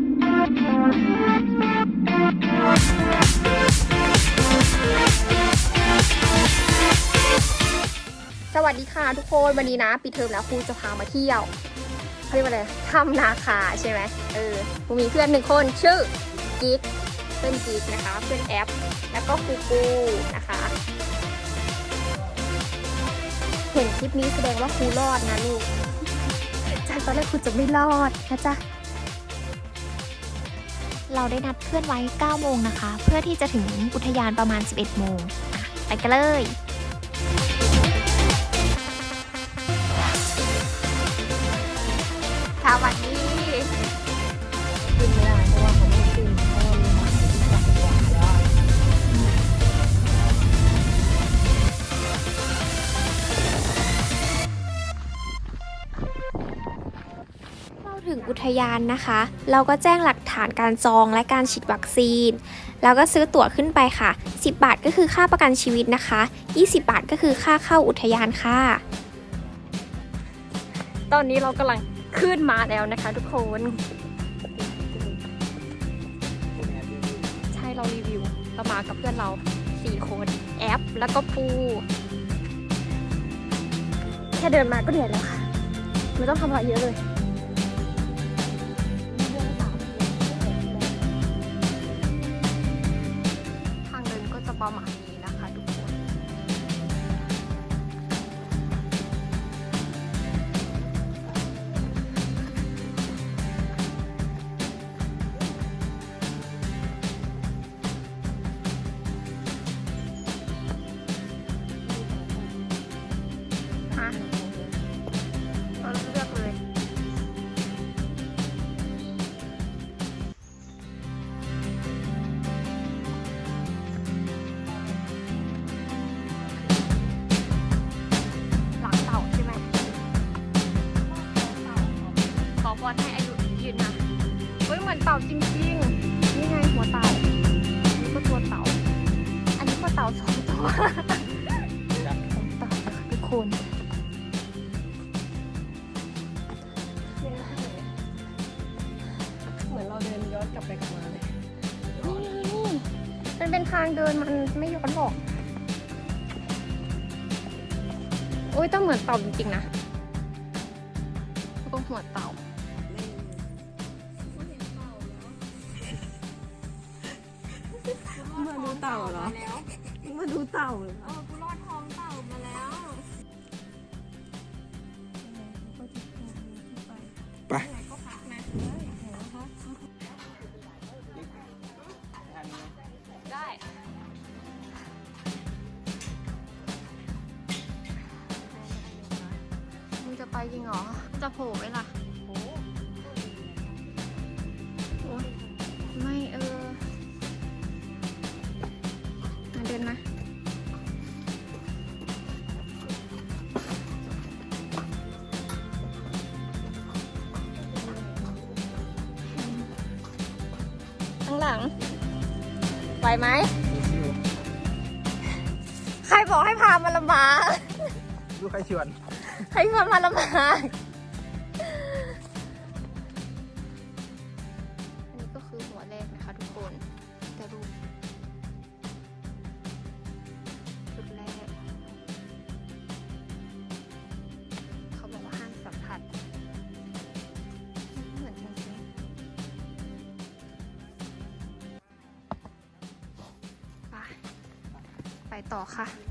สวัสดีค่ะทุกคนวันนี้นะปิดเทอมแล้วครูจะพามาเที่ยวเขาเรียกว่าอะไรถ้ำนาคาใช่ไหมเออครูมีเพื่อนหนึ่งคนชื่อกิ๊กเพื่อนกิ๊กนะคะ เพื่อนแอป แล้วก็ครูปูนะคะ เห็นคลิปนี้แสดงว่าครูรอดนะลูกจากตอนแรกครูจะไม่รอดนะจ๊ะ เราได้นัดเพื่อนไว้ 9 โมงนะคะ เพื่อที่จะถึงอุทยานประมาณ 11 โมงอะไปกันเลยสวัสดีขึ้นไม่ได้เพราะว่า ทยานนะคะ เราก็แจ้งหลักฐานการจองและการฉีดวัคซีน แล้วก็ซื้อตั๋วขึ้นไปค่ะ 10 บาทก็คือค่าประกันชีวิตนะคะ 20 บาทก็คือค่าเข้าอุทยานค่ะ ตอนนี้เรากำลังขึ้นมาแล้วนะคะทุกคน ใช่เรารีวิว เรามากับเพื่อนเราสี่คนแอปแล้วก็ปูแค่เดินมาก็เหนื่อยแล้วค่ะ ไม่ต้องทำอะไรเยอะเลยาง สองตัวของเต่านะคะทุกคนเหมือนเราเดินย้อนกลับไปกลับมาเลยนี่มันเป็นทางเดินมันไม่ย้อนหรอกโอ้ยต้องเหมือนเต่าจริงๆนะแล้วก็หัวเต่ามาดูเต่าเหรอ มาดูเต่าเหรอเออกูรอดท้องเต่ามาแล้วไปได้มึงจะไปจริงเหรอ จะโผล่ไหมล่ะ ข้างหลัง ไหวไหม ใครบอกให้พามาลำบากลูกใครชวน ใครพามาลำบาก ต่อค่ะ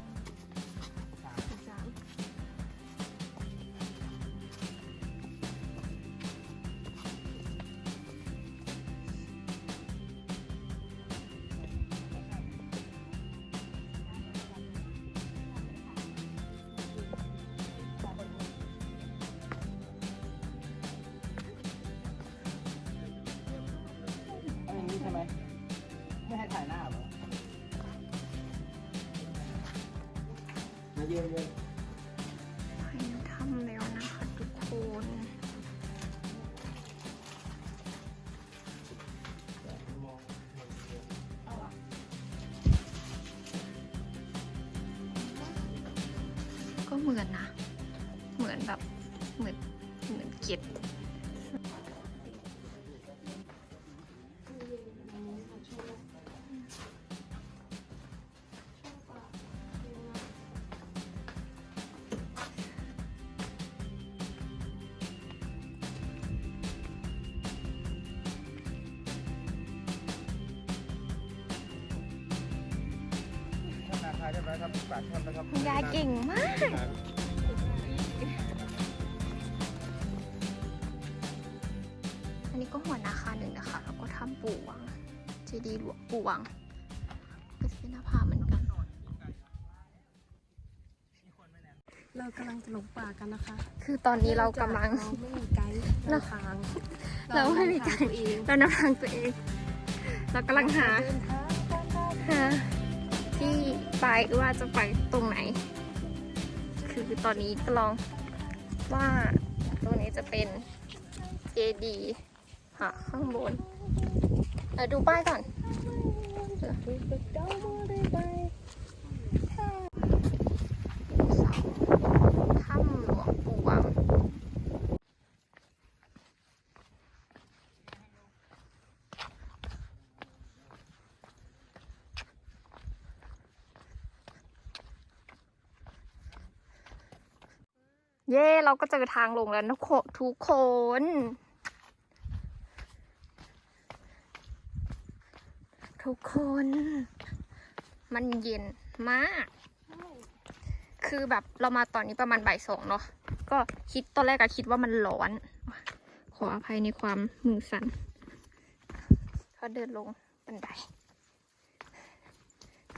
มาายเรียบร้อยครับปากท่านนะครับคุณยายเก่งมาก อันนี้ก็หัวนาคาหนึ่งนะคะ แล้วก็ทำปู่วังเจดีย์หลวงปู่วังก็เส้นหน้าผาเหมือนกัน เรากำลังจะหลงป่ากันนะคะคือตอนนี้เรากำลัง เราไม่มีไกด์นำทางเราไม่มีไกด์ เองเรานำทางตัวเอง เรากำลังหา เดินทางกันได้ หา ที่ไปว่าจะไปตรงไหน คือตอนนี้ก็ลองว่าตรงนี้จะเป็นเจดีค่ะข้างบนเออดูป้ายก่อนเออเสาถ้ำหลวงปู่วัง เย่เราก็เจอทางลงแล้วนะทุกคน ทุกคน มันเย็นมาก คือแบบเรามาตอนนี้ประมาณบ่ายสองเนาะก็คิดตอนแรกก็คิดว่ามันร้อน ขออภัยในความมือสั่นก็เดินลงบันได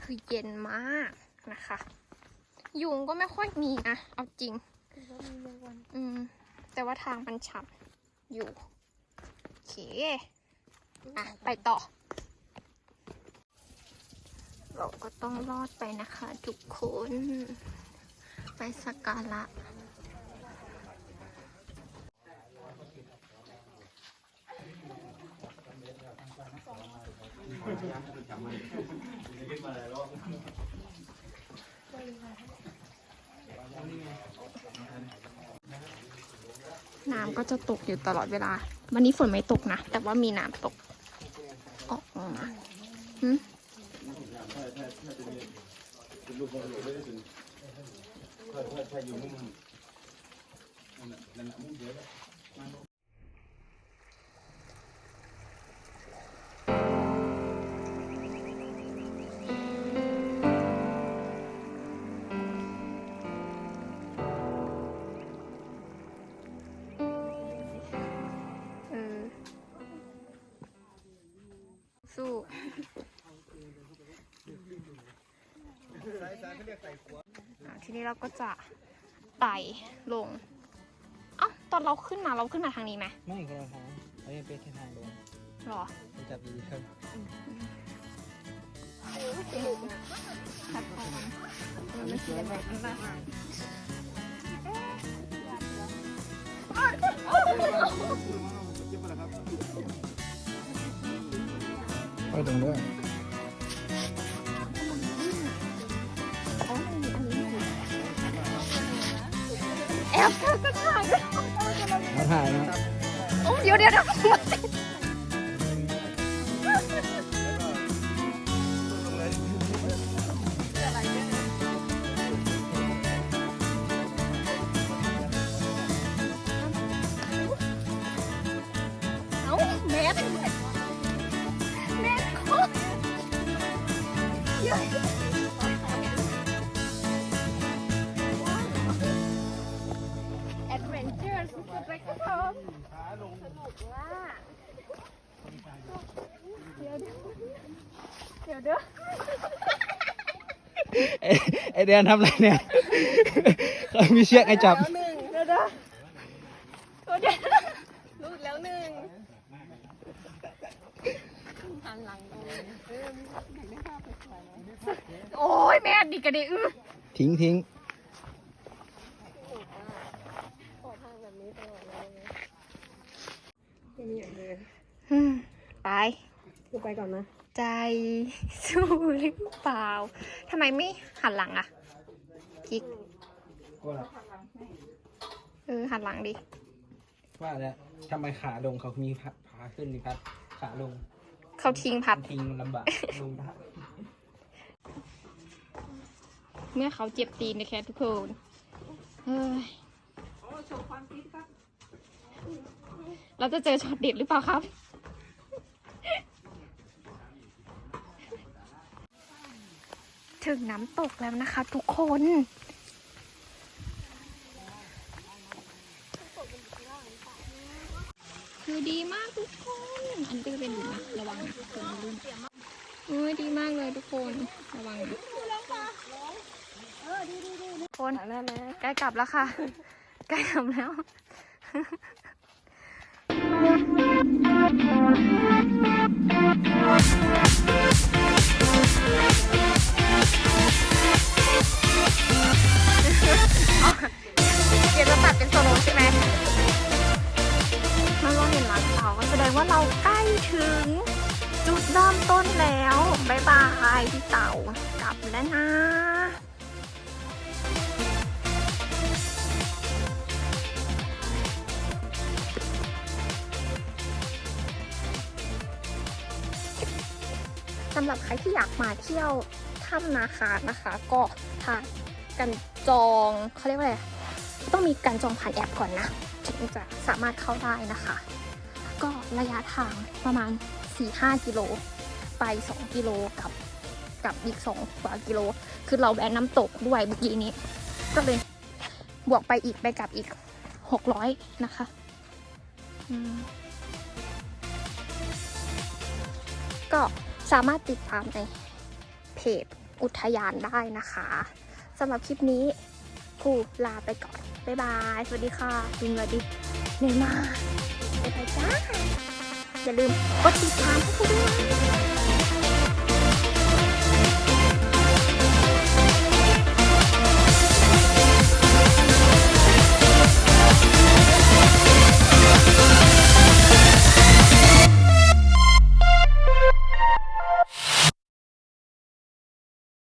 คือเย็นมากนะคะ ยุงก็ไม่ค่อยมีนะเอาจริง อืม แต่ว่าทางมันฉับอยู่โอเคอะ ไปต่อ เราก็ต้องรอดไปนะคะทุกคน ไปสักการะ น้ำก็จะตกอยู่ตลอดเวลา วันนี้ฝนไม่ตกนะ แต่ว่ามีน้ำตกออกมาหึเอ ทีนี้เราก็จะไต่ลง เอ้าตอนเราขึ้นมาเราขึ้นมาทางนี้ไหมไม่คนละทางอันนี้เป็นแค่ทางลงหรอไปจับดีครับครับผมมันสีแบบนั้นปะไปตรงด้วย โอ้เดี๋ยวเดี๋ เดี๋ยวเดี๋ยวไอเดียนทำอะไรเนี่ยเขามีเชือกให้จับ แล้วหนึ่งเดี๋ยวเดี๋ยวตัวเดียวลูกแล้วหนึ่งหันหลังโอ้ยแม่ดีกันดิอื้อทิ้งทิ้งอืมไป กูไปก่อนนะ ใจสู้หรือเปล่าทำไมไม่หันหลังอะกิ๊กว่าเออหันหลังดิ ว่าแล้วทำไมขาลงเขามีพัดขาขึ้นมีพัดขาลง เขาทิ้งพัดทิ้งมันลำบากลงได้เมื่อเขาเจ็บตีนนะแค่ทุกคนเฮ้ยเราจะเจอช็อตเด็ดหรือเปล่าครับ ถึงน้ำตกแล้วนะคะ ทุกคน คือดีมากทุกคน อันนี้ก็เป็นหินนะระวังนะเกิดลื่นโอ้ยดีมากเลยทุกคน ระวังนะทุกคนใกล้กลับแล้วค่ะ ใกล้กลับแล้วเดี๋ สำหรับใครที่อยากมาเที่ยวถ้ำนาคานะคะ ก็ทางกันจองเขาเรียกว่าอะไรต้องมีการจองผ่านแอปก่อนนะถึงจะสามารถเข้าได้นะคะ ก็ระยะทางประมาณ 4-5 กิโล ไป 2 กิโลกับกับอีก 2 กว่ากิโล คือเราแวนน้ำตกด้วยเมื่อกี้นี้ ก็เลยบวกไปอีกไปกลับอีก 600 นะคะก็ สามารถติดตามในเพจอุทยานได้นะคะสำหรับคลิปนี้ครูลาไปก่อน บ๊ายบาย สวัสดีค่ะดิงเลยดิเหนื่อยมากบ๊ายบายจ้า อย่าลืมกดติดตามให้ครูด้วย